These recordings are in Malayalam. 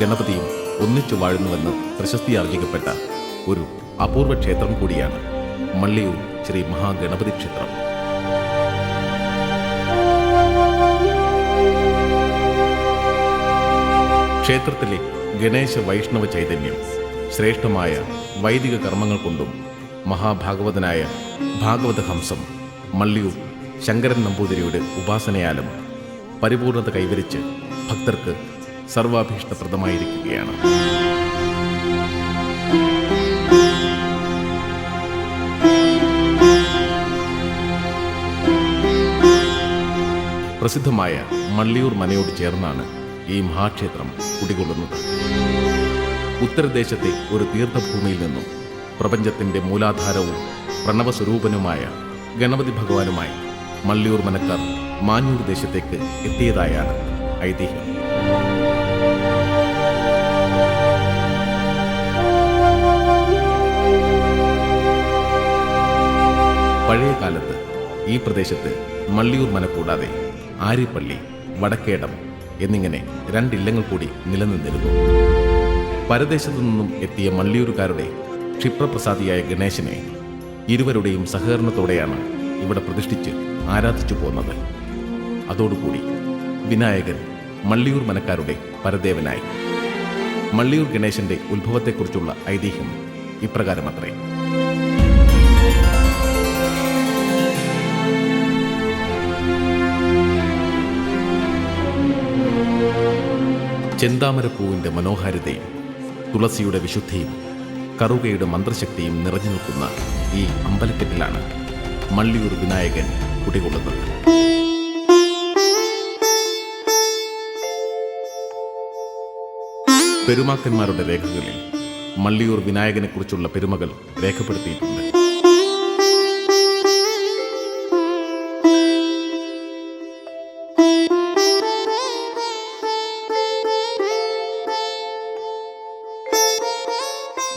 ഗണപതിയും ഒന്നിച്ചു വാഴുന്നുവെന്ന് പ്രശസ്തിയാർജിക്കപ്പെട്ട ഒരു അപൂർവ ക്ഷേത്രം കൂടിയാണ് മള്ളിയൂർ ശ്രീ മഹാഗണപതി ക്ഷേത്രം. ക്ഷേത്രത്തിലെ ഗണേശ വൈഷ്ണവ ചൈതന്യം ശ്രേഷ്ഠമായ വൈദിക കർമ്മങ്ങൾ കൊണ്ടും മഹാഭാഗവതനായ ഭാഗവതഹംസം മള്ളിയൂർ ശങ്കരൻ നമ്പൂതിരിയുടെ ഉപാസനയാലും പരിപൂർണത കൈവരിച്ച് ഭക്തർക്ക് സർവാഭീഷ്ടപ്രദമായിരിക്കുകയാണ്. പ്രസിദ്ധമായ മള്ളിയൂർ മനയോട് ചേർന്നാണ് ഈ മഹാക്ഷേത്രം കുടികൊള്ളുന്നത്. ഉത്തരദേശത്തെ ഒരു തീർത്ഥഭൂമിയിൽ നിന്നും പ്രപഞ്ചത്തിന്റെ മൂലാധാരവും പ്രണവസ്വരൂപനുമായ ഗണപതി ഭഗവാനുമായി മള്ളിയൂർ മനക്കാർ മാഞ്ഞൂർ ദേശത്തേക്ക് എത്തിയതായാണ് ഐതിഹ്യം. പഴയ കാലത്ത് ഈ പ്രദേശത്ത് മള്ളിയൂർ മന കൂടാതെ ആര്യപ്പള്ളി വടക്കേടം എന്നിങ്ങനെ രണ്ടില്ലങ്ങൾ കൂടി നിലനിന്നിരുന്നു. പരദേശത്തു നിന്നും എത്തിയ മള്ളിയൂരുകാരുടെ ക്ഷിപ്രപ്രസാദിയായ ഗണേശനെ ഇരുവരുടെയും സഹകരണത്തോടെയാണ് ഇവിടെ പ്രതിഷ്ഠിച്ച് ആരാധിച്ചു പോന്നത്. അതോടുകൂടി വിനായകൻ മള്ളിയൂർ മനക്കാരുടെ പരദേവനായി. മള്ളിയൂർ ഗണേശന്റെ ഉത്ഭവത്തെക്കുറിച്ചുള്ള ഐതിഹ്യം ഇപ്രകാരമത്രേ. ചെന്താമരപ്പൂവിന്റെ മനോഹാരിതയും തുളസിയുടെ വിശുദ്ധിയും കറുകയുടെ മന്ത്രശക്തിയും നിറഞ്ഞു നിൽക്കുന്ന ഈ അമ്പലക്കെട്ടിലാണ് മള്ളിയൂർ വിനായകൻ കുടികൊള്ളുന്നത്. പെരുമാക്കന്മാരുടെ രേഖകളിൽ മള്ളിയൂർ വിനായകനെക്കുറിച്ചുള്ള പെരുമകൾ രേഖപ്പെടുത്തിയിട്ടുണ്ട്.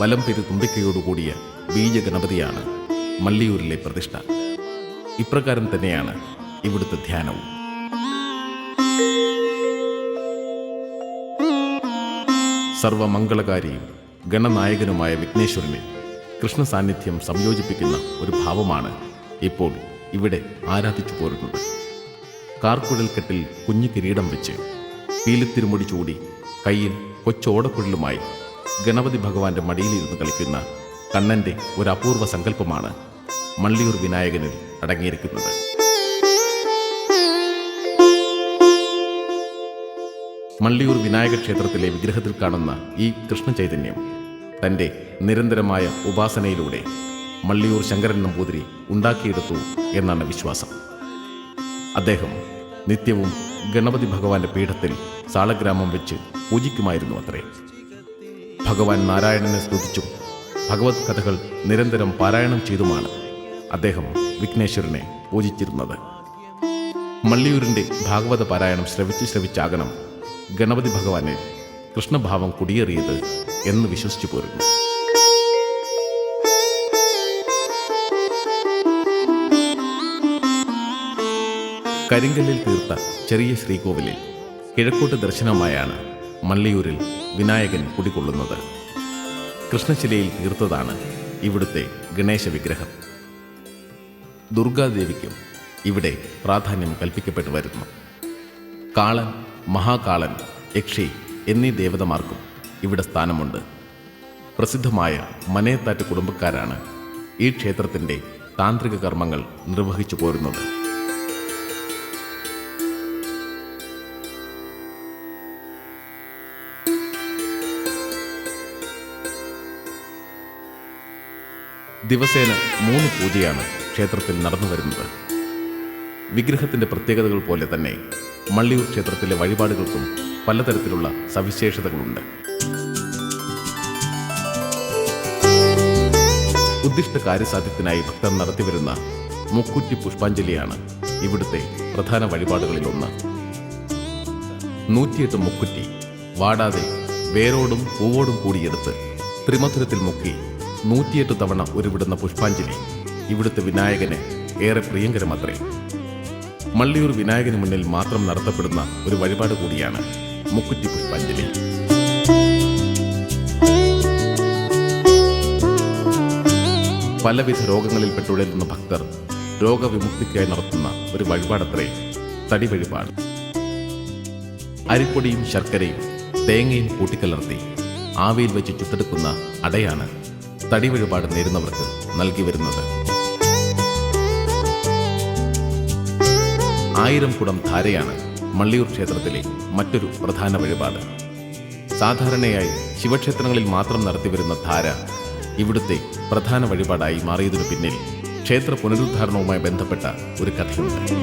വലംപെരു തുമ്പിക്കയോടുകൂടിയ ബീജഗണപതിയാണ് മല്ലിയൂരിലെ പ്രതിഷ്ഠ. ഇപ്രകാരം തന്നെയാണ് ഇവിടുത്തെ ധ്യാനവും. സർവമംഗളകാരിയും ഗണനായകനുമായ വിഘ്നേശ്വരനെ കൃഷ്ണ സാന്നിധ്യം സംയോജിപ്പിക്കുന്ന ഒരു ഭാവമാണ് ഇപ്പോൾ ഇവിടെ ആരാധിച്ചു പോരുന്നത്. കാർക്കുഴൽക്കെട്ടിൽ കുഞ്ഞു കിരീടം വെച്ച് പീലിത്തിരുമുടി ചൂടി കയ്യിൽ കൊച്ചോടക്കുഴലുമായി ഗണപതി ഭഗവാന്റെ മടിയിലിരുന്ന് കളിക്കുന്ന കണ്ണന്റെ ഒരു അപൂർവ സങ്കല്പമാണ് മള്ളിയൂർ വിനായകനിൽ അടങ്ങിയിരിക്കുന്നത്. മള്ളിയൂർ വിനായക ക്ഷേത്രത്തിലെ വിഗ്രഹത്തിൽ കാണുന്ന ഈ കൃഷ്ണ ചൈതന്യം തന്റെ നിരന്തരമായ ഉപാസനയിലൂടെ മള്ളിയൂർ ശങ്കരൻ നമ്പൂതിരി ഉണ്ടാക്കിയെടുത്തു എന്നാണ് വിശ്വാസം. അദ്ദേഹം നിത്യവും ഗണപതി ഭഗവാന്റെ പീഠത്തിൽ സാളഗ്രാമം വെച്ച് പൂജിക്കുമായിരുന്നു അത്രേ. ഭഗവാൻ നാരായണനെ സ്തുതിച്ചും ഭഗവത് കഥകൾ നിരന്തരം പാരായണം ചെയ്തുമാണ് അദ്ദേഹം വിഘ്നേശ്വരനെ പൂജിച്ചിരുന്നത്. മള്ളിയൂരിന്റെ ഭാഗവത പാരായണം ശ്രവിച്ച് ശ്രവിച്ചാകണം ഗണപതി ഭഗവാനെ കൃഷ്ണഭാവം കുടിയേറിയത് എന്ന് വിശ്വസിച്ചു പോരുന്നു. കരിങ്കല്ലിൽ തീർത്ത ചെറിയ ശ്രീകോവിലിൽ കിഴക്കോട്ട് ദർശനമായാണ് മള്ളിയൂരിൽ വിനായകൻ കുടികൊള്ളുന്നത്. കൃഷ്ണശിലയിൽ തീർത്തതാണ് ഇവിടുത്തെ ഗണേശ വിഗ്രഹം. ദുർഗാദേവിക്കും ഇവിടെ പ്രാധാന്യം കൽപ്പിക്കപ്പെട്ടു വരുന്നു കാളൻ മഹാകാളൻ യക്ഷി എന്നീ ദേവതമാർക്കും ഇവിടെ സ്ഥാനമുണ്ട്. പ്രസിദ്ധമായ മനേത്താറ്റ് കുടുംബക്കാരാണ് ഈ ക്ഷേത്രത്തിന്റെ താന്ത്രിക കർമ്മങ്ങൾ നിർവഹിച്ചു പോരുന്നത് ദിവസേന മൂന്ന് പൂജയാണ് ക്ഷേത്രത്തിൽ നടന്നു വരുന്നത്. വിഗ്രഹത്തിന്റെ പ്രത്യേകതകൾ പോലെ തന്നെ മള്ളിയൂർ ക്ഷേത്രത്തിലെ വഴിപാടുകൾക്കും പലതരത്തിലുള്ള സവിശേഷതകളുണ്ട്. ഉദ്ദിഷ്ട കാര്യസാധ്യത്തിനായി ഭക്തർ നടത്തിവരുന്ന മുക്കുറ്റി പുഷ്പാഞ്ജലിയാണ് ഇവിടുത്തെ പ്രധാന വഴിപാടുകളിലൊന്ന്. നൂറ്റിയെട്ട് മുക്കുറ്റി വാടാതെ വേരോടും പൂവോടും കൂടിയെടുത്ത് ത്രിമധുരത്തിൽ മുക്കി നൂറ്റിയെട്ട് തവണ ഉരുവിടുന്ന പുഷ്പാഞ്ജലി. ഇവിടുത്തെ വിനായകന് ഏറെ പ്രിയങ്കരമത്രേ. മള്ളിയൂർ വിനായകന് മുന്നിൽ മാത്രം നടത്തപ്പെടുന്ന ഒരു വഴിപാട് കൂടിയാണ് മുക്കുറ്റി പുഷ്പാഞ്ജലി. പലവിധ രോഗങ്ങളിൽ പെട്ടുഴലുന്ന ഭക്തർ രോഗവിമുക്തിക്കായി നടത്തുന്ന ഒരു വഴിപാടത്രേ തടി വഴിപാട്. അരിപ്പൊടിയും ശർക്കരയും തേങ്ങയും കൂട്ടിക്കലർത്തി ആവിയിൽ വെച്ച് ചുട്ടെടുക്കുന്ന അടയാണ് തടി വഴിപാട് നേരുന്നവർക്ക് നൽകി വരുന്നത്. ആയിരം കുടം ധാരയാണ് മള്ളിയൂർ ക്ഷേത്രത്തിലെ മറ്റൊരു പ്രധാന വഴിപാട്. സാധാരണയായി ശിവക്ഷേത്രങ്ങളിൽ മാത്രം നടത്തിവരുന്ന ധാര ഇവിടുത്തെ പ്രധാന വഴിപാടായി മാറിയതിനു പിന്നിൽ ക്ഷേത്ര പുനരുദ്ധാരണവുമായി ബന്ധപ്പെട്ട ഒരു കഥയുണ്ട്.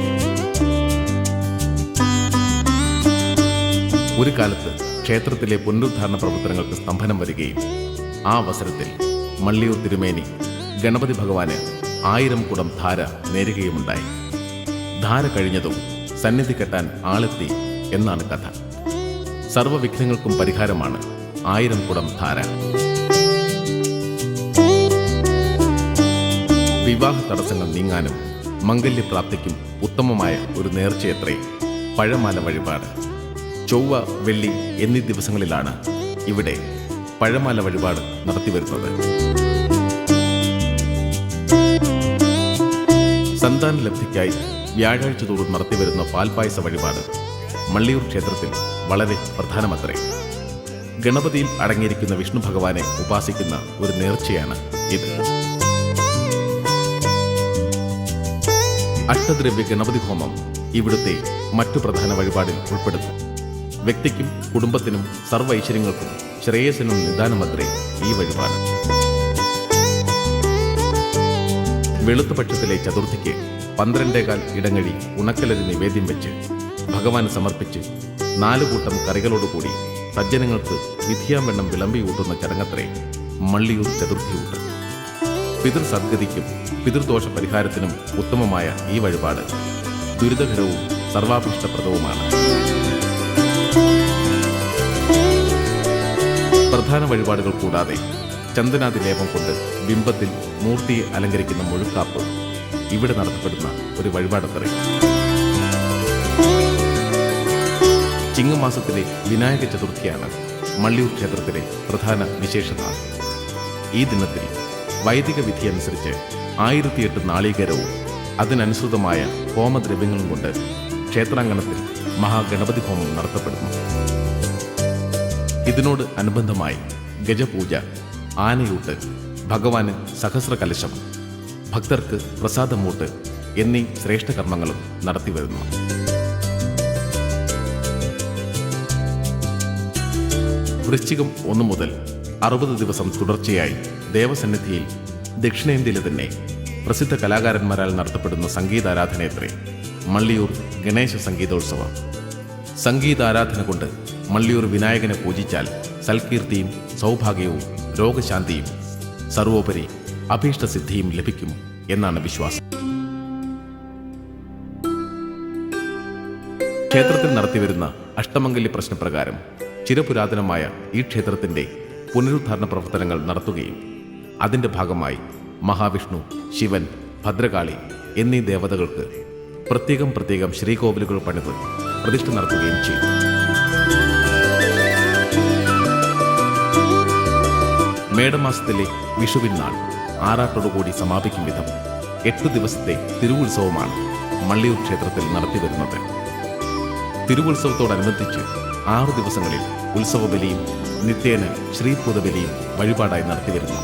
ഒരു കാലത്ത് ക്ഷേത്രത്തിലെ പുനരുദ്ധാരണ പ്രവർത്തനങ്ങൾക്ക് സ്തംഭനം വരികയും ആ അവസരത്തിൽ മള്ളിയൂർ തിരുമേനി ഗണപതി ഭഗവാന് ആയിരം കുടം ധാര നേരുകയുമുണ്ടായി. ധാര കഴിഞ്ഞതും സന്നിധി കെട്ടാൻ ആളെത്തി എന്നാണ് കഥ. സർവവിഘ്നങ്ങൾക്കും പരിഹാരമാണ് ആയിരം കുടം ധാര. വിവാഹ തടസ്സങ്ങൾ നീങ്ങാനും മംഗല്യപ്രാപ്തിക്കും ഉത്തമമായ ഒരു നേർച്ചയത്രേ പഴമാല വഴിപാട്. ചൊവ്വ വെള്ളി എന്നീ ദിവസങ്ങളിലാണ് ഇവിടെ പഴമാല വഴിപാട് നടത്തിവരുന്നത്. സന്താന ലബ്ധിക്കായി വ്യാഴാഴ്ച തോറും നടത്തിവരുന്ന പാൽപായസ വഴിപാട് മള്ളിയൂർ ക്ഷേത്രത്തിൽ വളരെ പ്രധാനമത്രേ. ഗണപതിയിൽ അടങ്ങിയിരിക്കുന്ന വിഷ്ണു ഭഗവാനെ ഉപാസിക്കുന്ന ഒരു നേർച്ചയാണ് ഇത്. അഷ്ടദ്രവ്യ ഗണപതി ഹോമം ഇവിടുത്തെ മറ്റു പ്രധാന വഴിപാടിൽ ഉൾപ്പെടുന്നു. വ്യക്തിക്കും കുടുംബത്തിനും സർവ ഐശ്വര്യങ്ങൾക്കും ശ്രേയസിനും നിദാനമത്രേ ഈ വഴിപാട്. വെളുത്ത പക്ഷത്തിലെ ചതുർത്ഥിക്ക് പന്ത്രണ്ടേകാൽ ഇടങ്ങഴി ഉണക്കലരി നിവേദ്യം വെച്ച് ഭഗവാന് സമർപ്പിച്ച് നാലു കൂട്ടം കറികളോടുകൂടി സജ്ജനങ്ങൾക്ക് വിധിയാംവെണ്ണം വിളമ്പി ഊട്ടുന്ന ചടങ്ങത്രേ മള്ളിയൂർ ചതുർത്ഥിയൂട്ട് പിതൃസദ്ഗതിക്കും പിതൃദോഷ പരിഹാരത്തിനും ഉത്തമമായ ഈ വഴിപാട് ദുരിതകരവും സർവാഭീഷ്ടപ്രദവുമാണ്. പ്രധാന വഴിപാടുകൾ കൂടാതെ ചന്ദനാതി ലേപം കൊണ്ട് ബിംബത്തിൽ മൂർത്തിയെ അലങ്കരിക്കുന്ന മുഴുക്കാപ്പ് ഇവിടെ നടത്തപ്പെടുന്ന ഒരു വഴിപാടത്തറി. ചിങ്ങമാസത്തിലെ വിനായക ചതുർത്ഥിയാണ് മള്ളിയൂർ ക്ഷേത്രത്തിലെ പ്രധാന വിശേഷത. ഈ ദിനത്തിൽ വൈദിക വിധി അനുസരിച്ച് ആയിരത്തിയെട്ട് നാളികേരവും അതിനനുസൃതമായ ഹോമദ്രവ്യങ്ങളും കൊണ്ട് ക്ഷേത്രാങ്കണത്തിൽ മഹാഗണപതി ഹോമം നടത്തപ്പെടുന്നു. ഇതിനോട് അനുബന്ധമായി ഗജപൂജ ആനയൂട്ട് ഭഗവാന് സഹസ്രകലശം ഭക്തർക്ക് പ്രസാദമൂട്ട് എന്നീ ശ്രേഷ്ഠ കർമ്മങ്ങളും നടത്തിവരുന്നു വൃശ്ചികം ഒന്നു മുതൽ അറുപത് ദിവസം തുടർച്ചയായി ദേവസന്നിധിയിൽ ദക്ഷിണേന്ത്യയിലെ തന്നെ പ്രസിദ്ധ കലാകാരന്മാരാൽ നടത്തപ്പെടുന്ന സംഗീതാരാധനയത്രേ മള്ളിയൂർ ഗണേശ സംഗീതോത്സവം. സംഗീതാരാധന കൊണ്ട് മള്ളിയൂർ വിനായകനെ പൂജിച്ചാൽ സൽകീർത്തിയും സൗഭാഗ്യവും രോഗശാന്തിയും സർവോപരി അഭീഷ്ടസിദ്ധിയും ലഭിക്കും എന്നാണ് വിശ്വാസം. ക്ഷേത്രത്തിൽ നടത്തിവരുന്ന അഷ്ടമംഗല്യ പ്രശ്നപ്രകാരം ചിരപുരാതനമായ ഈ ക്ഷേത്രത്തിന്റെ പുനരുദ്ധാരണ പ്രവർത്തനങ്ങൾ നടത്തുകയും അതിന്റെ ഭാഗമായി മഹാവിഷ്ണു ശിവൻ ഭദ്രകാളി എന്നീ ദേവതകൾക്ക് പ്രത്യേകം പ്രത്യേകം ശ്രീകോവിലുകൾ പണിത് പ്രതിഷ്ഠ നടത്തുകയും ചെയ്തു. മേടമാസത്തിലെ വിഷുവിൻ നാൾ ആറാട്ടോടുകൂടി സമാപിക്കും വിധം എട്ട് ദിവസത്തെ തിരുവുത്സവമാണ് മള്ളിയൂർ ക്ഷേത്രത്തിൽ നടത്തിവരുന്നത്. തിരുവുത്സവത്തോടനുബന്ധിച്ച് ആറു ദിവസങ്ങളിൽ ഉത്സവബലിയും നിത്യേന ശ്രീഭൂതബലിയും വഴിപാടായി നടത്തിവരുന്നു.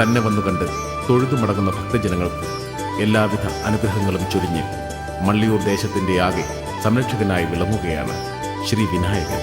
തന്നെ വന്നു വന്നുകണ്ട് തൊഴുതു മടങ്ങുന്ന ഭക്തജനങ്ങൾക്ക് എല്ലാവിധ അനുഗ്രഹങ്ങളും ചൊരിഞ്ഞ് മള്ളിയൂർ ദേശത്തിന്റെ ആകെ സംരക്ഷകനായി വിളങ്ങുകയാണ് ശ്രീ വിനായകൻ.